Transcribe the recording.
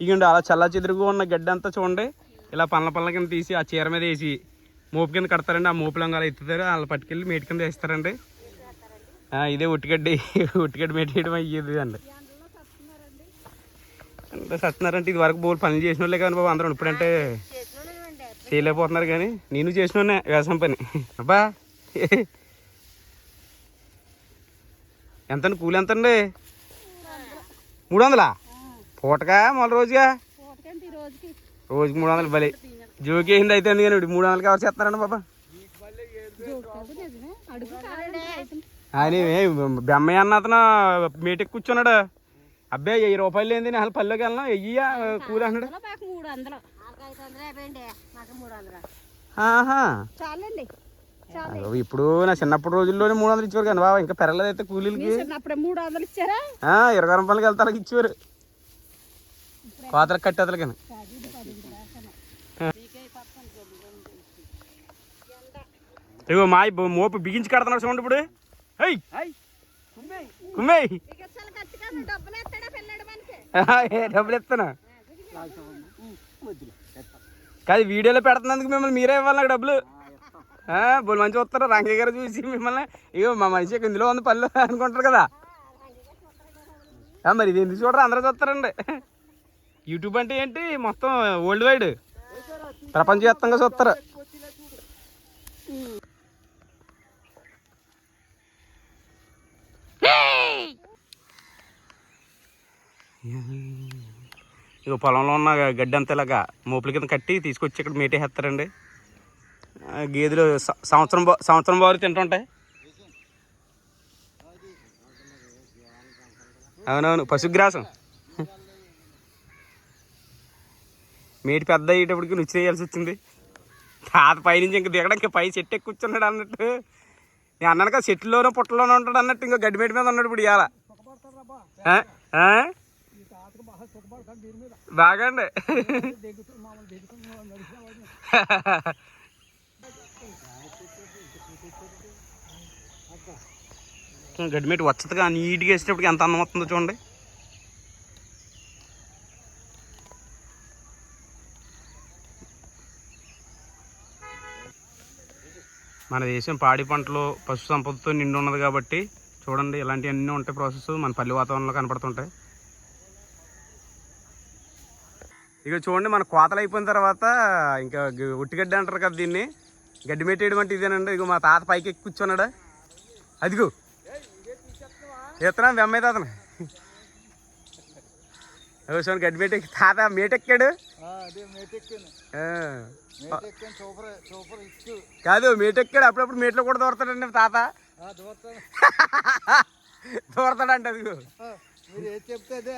ఇగండి అలా చల్ల చెదురుగా ఉన్న గడ్డి అంతా చూడండి. ఇలా పళ్ళ పళ్ళ కింద తీసి ఆ చీర మీద వేసి మోపు కింద కడతారండి. ఆ మోపులంగా అలా ఎత్తుతారు. అలా పట్టుకెళ్ళి మేటి కింద వేస్తారండి. ఇదే ఉట్టిగడ్డి. ఉట్టిగడ్డి మేట వేయడం అయ్యేది అండి. అంటే సత్తున్నారంటే ఇది వరకు బోల్ పనులు చేసిన వాళ్ళే కానీ బాబు అందరూ. ఇప్పుడంటే చేయలేకపోతున్నారు కానీ నేను చేసిన వ్యవసాయం పని. అబ్బా! ఎంతండి? కూలి ఎంత అండి మూడు వందలా? పూటగా మొదల రోజుగా? రోజుకి. రోజుకి మూడు వందలు బలి. జోకి అయింది అయితే కానీ ఇప్పుడు మూడు వందలకి ఎవరు చేస్తున్నారండి బాబా ఆయన బెమ్మయ్య అన్న అతను మీటికి కూర్చున్నాడు. అబ్బాయి వెయ్యి రూపాయలు ఏంది? నేను అసలు పల్లెకి వెళ్ళను. వెయ్యియా చాలు. అయ్యో, ఇప్పుడు నా చిన్నప్పుడు రోజుల్లోనే మూడు వందలు ఇచ్చేవారు కానీ బాబా ఇంకా పెరగలేదు అయితే కూలీలకి ఇరవై రూపాయలకి వెళ్తానికి ఇచ్చేవారు. కోతలకు కట్టేతలు కానీ ఇగో మా మోపు బిగించి కడుతున్నాడు చూడండి ఇప్పుడు. హై! కుమ్మేయ్ డబ్బులు ఎత్తాడా డబ్బులు ఇస్తాను కాదు వీడియోలో పెడుతున్నందుకు మిమ్మల్ని మీరే ఇవ్వాలి నాకు డబ్బులు. బోల్ బోలు మంచి వస్తారు రంగయ్య గారు చూసి మిమ్మల్ని ఇగో మా మనిషి ఇందులో ఉంది పళ్ళు అనుకుంటారు కదా. మరి ఇది ఎందుకు చూడరు? అందరూ చూస్తారండి. యూట్యూబ్ అంటే ఏంటి? మొత్తం వరల్డ్ వైడ్ ప్రపంచవ్యాప్తంగా చూస్తారు. ఇగో పొలంలో ఉన్న గడ్డి అంతా ఇలాగా మోపుల కింద కట్టి తీసుకొచ్చి ఇక్కడ మేటేసేస్తారండి గేదెలు సంవత్సరం సంవత్సరం బారు తింటుంటాయి. అవునవును పశుగ్రాసం. మేటి పెద్ద అయ్యేటప్పటికి రుచి చేయాల్సి వచ్చింది. తాత పైనుంచి ఇంక దిగడానికి ఇంకా పై చెట్టు ఎక్కు కూర్చున్నాడు అన్నట్టు. నేను అన్నాను కదా చెట్టులోనో పుట్టలోనో ఉంటాడు అన్నట్టు ఇంకా గడ్డి మేటి మీద ఉన్నాడు ఇప్పుడు ఇవాళ బాగండి. గడ్డి బాగా అండి గడ్డిమేటి వచ్చదుగా నీట్గా వేసేటప్పటికి ఎంత అన్నం వస్తుందో చూడండి. మన దేశం పాడి పంటలు పశు సంపదతో నిండి ఉన్నది కాబట్టి చూడండి ఇలాంటివన్నీ ఉంటాయి ప్రాసెస్ మన పల్లి వాతావరణంలో కనపడుతుంటాయి. ఇక చూడండి మన కోతలు అయిపోయిన తర్వాత ఇంకా ఉట్టిగడ్డ అంటారు కదా దీన్ని. గడ్డి మెట్టేయడం అంటే ఇదేనండి. ఇక మా తాత పైకి ఎక్కి కూర్చున్నాడా? అదిగో. ఎత్తనా వెమ్మాయి తాతను. చూడండి గడ్డి మెట్టి తాత మేటెక్కాడు. అదే కాదు మేటెక్కాడు అప్పుడప్పుడు మేట్లో కూడా దూరతాడండి తాత దూరతాడంట మీరు ఏది చెప్తే అదే.